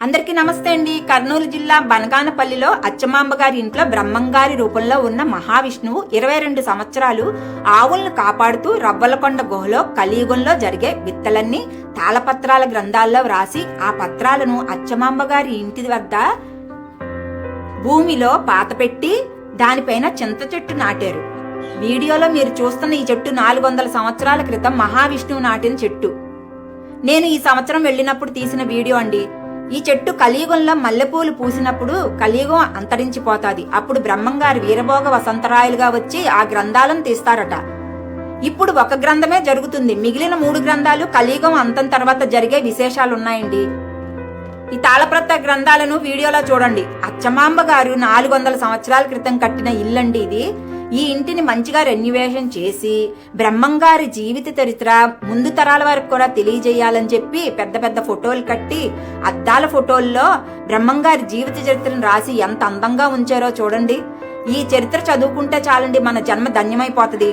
అందరికీ నమస్తే అండి. కర్నూలు జిల్లా బనగానపల్లిలో అచ్చమాంబ గారి ఇంట్లో బ్రహ్మంగారి రూపంలో ఉన్న మహావిష్ణువు ఇరవై రెండు సంవత్సరాలు ఆవులను కాపాడుతూ రవ్వలకొండ గుహలో కలియుగంలో జరిగే విత్తలన్నీ తాళపత్రాల గ్రంథాల్లో వ్రాసి ఆ పత్రాలను అచ్చమాంబ గారి ఇంటి వద్ద భూమిలో పాతపెట్టి దానిపైన చింత చెట్టు నాటారు. వీడియోలో మీరు చూస్తున్న ఈ చెట్టు నాలుగు వందల సంవత్సరాల క్రితం మహావిష్ణువు నాటిన చెట్టు. నేను ఈ సంవత్సరం వెళ్ళినప్పుడు తీసిన వీడియో అండి. ఈ చెట్టు కలియుగంలో మల్లెపూలు పూసినప్పుడు కలియుగం అంతరించిపోతాది. అప్పుడు బ్రహ్మంగారు వీరభోగ వసంతరాయలుగా వచ్చి ఆ గ్రంథాలను తీస్తారట. ఇప్పుడు ఒక గ్రంథమే జరుగుతుంది. మిగిలిన మూడు గ్రంథాలు కలియుగం అంతం తర్వాత జరిగే విశేషాలు ఉన్నాయండి ఈ తాళప్రత గ్రంథాలను వీడియోలో చూడండి. అచ్చమాంబ గారు నాలుగు వందల సంవత్సరాల క్రితం కట్టిన ఇల్లండి ఇది. ఈ ఇంటిని మంచిగా రెన్యువేషన్ చేసి బ్రహ్మంగారి జీవిత చరిత్ర ముందు తరాల వరకు కూడా తెలియజేయాలని చెప్పి పెద్ద పెద్ద ఫోటోలు కట్టి అద్దాల ఫోటోల్లో బ్రహ్మంగారి జీవిత చరిత్రను రాసి ఎంత అందంగా ఉంచారో చూడండి. ఈ చరిత్ర చదువుకుంటే చాలండి మన జన్మ ధన్యమైపోతుంది.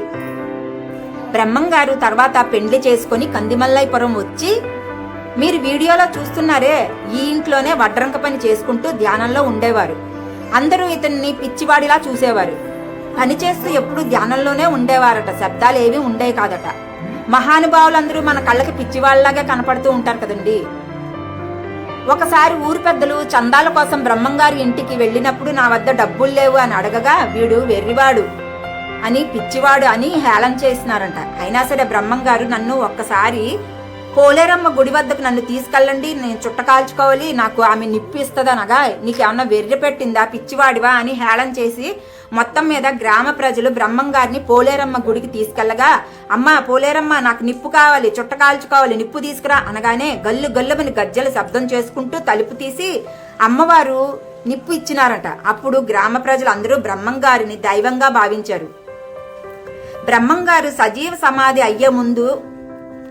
బ్రహ్మంగారు తర్వాత పెండ్లి చేసుకుని కందిమల్లైపురం వచ్చి మీరు వీడియోలో చూస్తున్నారే ఈ ఇంట్లోనే వడ్రంక పని చేసుకుంటూ ధ్యానంలో ఉండేవారు. అందరూ ఇతన్ని పిచ్చివాడిలా చూసేవారు. పని చేస్తూ ఎప్పుడు ధ్యానంలోనే ఉండేవారట. శబ్దాలు ఏవి ఉండేవి కాదట. మహానుభావులందరూ మన కళ్ళకి పిచ్చివాళ్ళలాగా కనపడుతూ ఉంటారు కదండి. ఒకసారి ఊరు పెద్దలు చందాల కోసం బ్రహ్మంగారి ఇంటికి వెళ్ళినప్పుడు నా వద్ద డబ్బులు లేవు అని అడగగా వీడు వెర్రివాడు అని పిచ్చివాడు అని హేళన చేసినారంట. అయినా సరే బ్రహ్మంగారు నన్ను ఒక్కసారి పోలేరమ్మ గుడి వద్దకు నన్ను తీసుకెళ్ళండి నేను చుట్ట కాల్చుకోవాలి నాకు ఆమె నిప్పు ఇస్తుందనగా నీకేమన్నా వెర్రి పెట్టిందా? పిచ్చివాడివా అని హేళన చేసి మొత్తం మీద గ్రామ ప్రజలు బ్రహ్మంగారిని పోలేరమ్మ గుడికి తీసుకెళ్ళగా అమ్మ పోలేరమ్మ నాకు నిప్పు కావాలి చుట్ట కాల్చుకోవాలి నిప్పు తీసుకురా అనగానే గల్లు గల్లుమని గజ్జల శబ్దం చేసుకుంటూ తలుపు తీసి అమ్మవారు నిప్పు ఇచ్చినారట. అప్పుడు గ్రామ ప్రజలు అందరూ బ్రహ్మంగారిని దైవంగా భావించారు. బ్రహ్మంగారు సజీవ సమాధి అయ్యే ముందు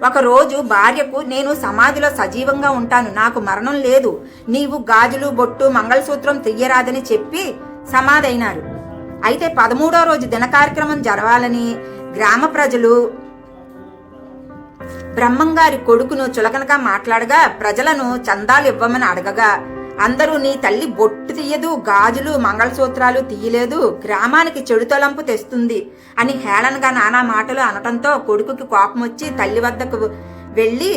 ఒక రోజు భార్యకు నేను సమాధిలో సజీవంగా ఉంటాను నాకు మరణం లేదు. నీవు గాజులు బొట్టు మంగళసూత్రం తీయరాదని చెప్పి సమాధైనారు అయితే పదమూడో రోజు దిన కార్యక్రమం జరగాలని గ్రామ ప్రజలు బ్రహ్మంగారి కొడుకును చులకనగా మాట్లాడగా ప్రజలను చందాలు ఇవ్వమని అడగగా అందరూ నీ తల్లి బొట్టు తీయదు గాజులు మంగళసూత్రాలు తీయలేదు గ్రామానికి చెడు తలంపు తెస్తుంది అని హేళనగా నానా మాటలు అనటంతో కొడుకుకి కోపం వచ్చి తల్లి వద్దకు వెళ్ళి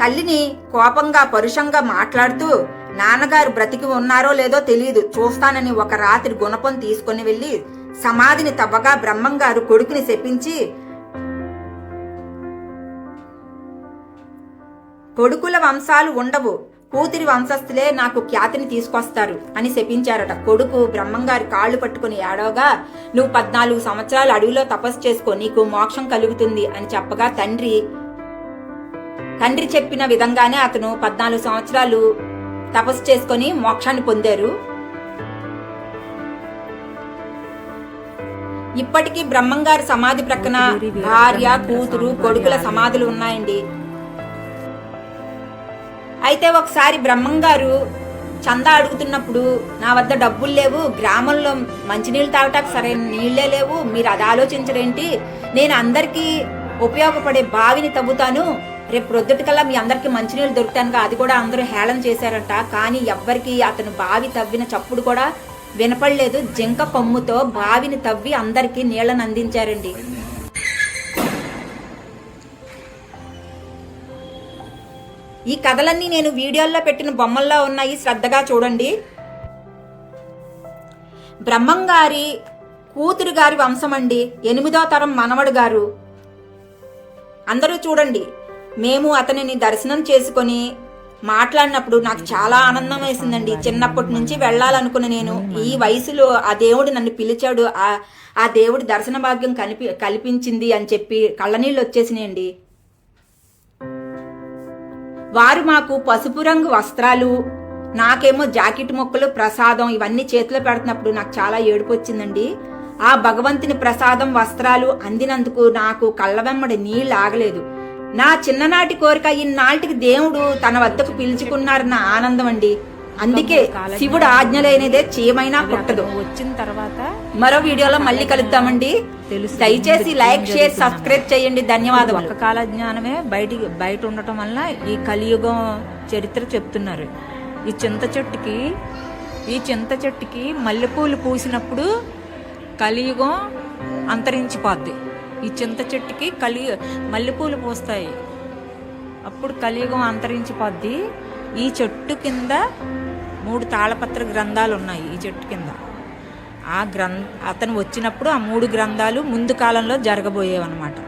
తల్లిని కోపంగా పరుషంగా మాట్లాడుతూ నాన్నగారు బ్రతికి ఉన్నారో లేదో తెలియదు చూస్తానని ఒక రాత్రి గుణపం తీసుకుని వెళ్ళి సమాధిని తవ్వగా బ్రహ్మంగారు కొడుకుని శపించి కొడుకుల వంశాలు ఉండవు. కూతురి వంశస్థులే నాకు ఖ్యాతిని తీసుకొస్తారు అని శపించారట. కొడుకు బ్రహ్మంగారి కాళ్ళు పట్టుకుని ఏడవగా నువ్వు పద్నాలుగు సంవత్సరాలు అడవిలో తపస్సు చేసుకో నీకు మోక్షం కలుగుతుంది అని చెప్పగా తండ్రి తండ్రి చెప్పిన విధంగానే అతను పద్నాలుగు సంవత్సరాలు తపస్సు చేసుకొని మోక్షాన్ని పొందారు. ఇప్పటికీ బ్రహ్మంగారి సమాధి ప్రక్కన భార్య కూతురు కొడుకుల సమాధులు ఉన్నాయండి. అయితే ఒకసారి బ్రహ్మంగారు చందా అడుగుతున్నప్పుడు నా వద్ద డబ్బులు లేవు గ్రామంలో మంచినీళ్ళు తాగటానికి సరైన నీళ్ళే లేవు మీరు అది ఆలోచించరేంటి? నేను అందరికీ ఉపయోగపడే బావిని తవ్వుతాను. రేపు ప్రొద్దుటికల్లా మీ అందరికీ మంచినీళ్ళు దొరుకుతానుగా అది కూడా అందరూ హేళన చేశారంట. కానీ ఎవ్వరికి అతను బావి తవ్విన చప్పుడు కూడా వినపడలేదు. జింక కొమ్ముతో బావిని తవ్వి అందరికీ నీళ్ళను అందించారండి. ఈ కథలన్నీ నేను వీడియోల్లో పెట్టిన బొమ్మల్లో ఉన్నాయి. శ్రద్ధగా చూడండి. బ్రహ్మంగారి కూతురు గారి వంశం అండి ఎనిమిదో తరం మనవడు గారు. అందరూ చూడండి. మేము అతనిని దర్శనం చేసుకొని మాట్లాడినప్పుడు నాకు చాలా ఆనందం వేసిందండి. చిన్నప్పటి నుంచి వెళ్ళాలనుకున్న నేను ఈ వయసులో ఆ దేవుడు నన్ను పిలిచాడు. ఆ ఆ దేవుడి దర్శన భాగ్యం కల్పి కల్పించింది అని చెప్పి కళ్ళనీళ్ళు వచ్చేసినాయండి. వారు మాకు పసుపు రంగు వస్త్రాలు నాకేమో జాకెట్ ముక్కలు ప్రసాదం ఇవన్నీ చేతిలో పెడుతున్నప్పుడు నాకు చాలా ఏడుపు వచ్చిందండి ఆ భగవంతుని ప్రసాదం వస్త్రాలు అందినందుకు నాకు కళ్ళ వెమ్మడి నీళ్ళు ఆగలేదు. నా చిన్ననాటి కోరిక ఇన్నాటికి దేవుడు తన వద్దకు పిలుచుకున్నారన్న ఆనందం అండి అందుకే శివుడు ఆజ్ఞ లేనిదే చీమైనా పుట్టదు. వచ్చిన తర్వాత మరో వీడియోలో మళ్ళీ కలుద్దామండి. దయచేసి లైక్ షేర్ సబ్స్క్రైబ్ చేయండి. ధన్యవాదాలు ఒక కాల జ్ఞానమే బయటికి బయట ఉండటం వల్ల ఈ కలియుగం చరిత్ర చెప్తున్నారు. ఈ చింత చెట్టుకి ఈ చింత చెట్టుకి మల్లెపూలు పూసినప్పుడు కలియుగం అంతరించిపోద్ది. ఈ చింత చెట్టుకి కలి మల్లెపూలు పూస్తాయి. అప్పుడు కలియుగం అంతరించిపోద్ది. ఈ చెట్టు కింద మూడు తాళపత్ర గ్రంథాలు ఉన్నాయి ఈ చెట్టు కింద. ఆ గ్రంథ అతను వచ్చినప్పుడు ఆ మూడు గ్రంథాలు ముందు కాలంలో జరగబోయేవన్నమాట.